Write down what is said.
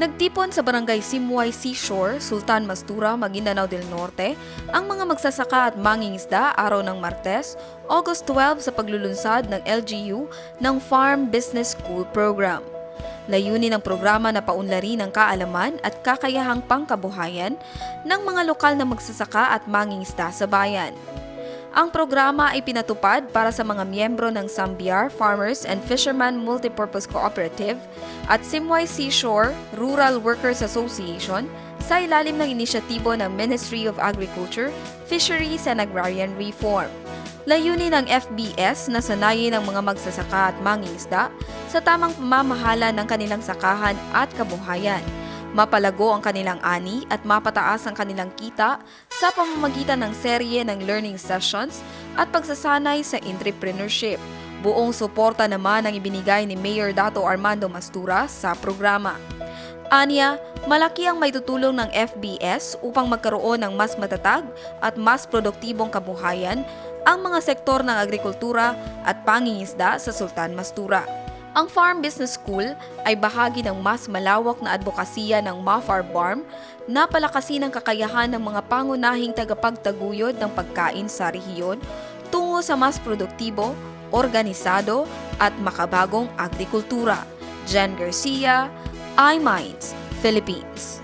Nagtipon sa barangay Simway Seashore, Sultan Mastura, Maguindanao del Norte, ang mga magsasaka at mangingisda araw ng Martes, August 12 sa paglulunsad ng LGU ng Farm Business School Program. Layunin ng programa na paunlarin ang kaalaman at kakayahang pangkabuhayan ng mga lokal na magsasaka at mangingisda sa bayan. Ang programa ay pinatupad para sa mga miyembro ng Sambiar Farmers and Fishermen Multipurpose Cooperative at Simway Seashore Rural Workers Association sa ilalim ng inisyatibo ng Ministry of Agriculture, Fisheries and Agrarian Reform. Layunin ng FBS na sanayin ang mga magsasaka at mangingisda sa tamang pamamahala ng kanilang sakahan at kabuhayan mapalago ang kanilang ani at mapataas ang kanilang kita sa pamamagitan ng serye ng learning sessions at pagsasanay sa entrepreneurship. Buong suporta naman ang ibinigay ni Mayor Dato Armando Mastura sa programa. Anya, malaki ang may tutulong ng FBS upang magkaroon ng mas matatag at mas produktibong kabuhayan ang mga sektor ng agrikultura at pangingisda sa Sultan Mastura. Ang Farm Business School ay bahagi ng mas malawak na advokasya ng Mafar Farm na palakasin ang kakayahan ng mga pangunahing tagapagtaguyod ng pagkain sa rehiyon tungo sa mas produktibo, organisado at makabagong agrikultura. Jen Garcia, iMinds, Philippines.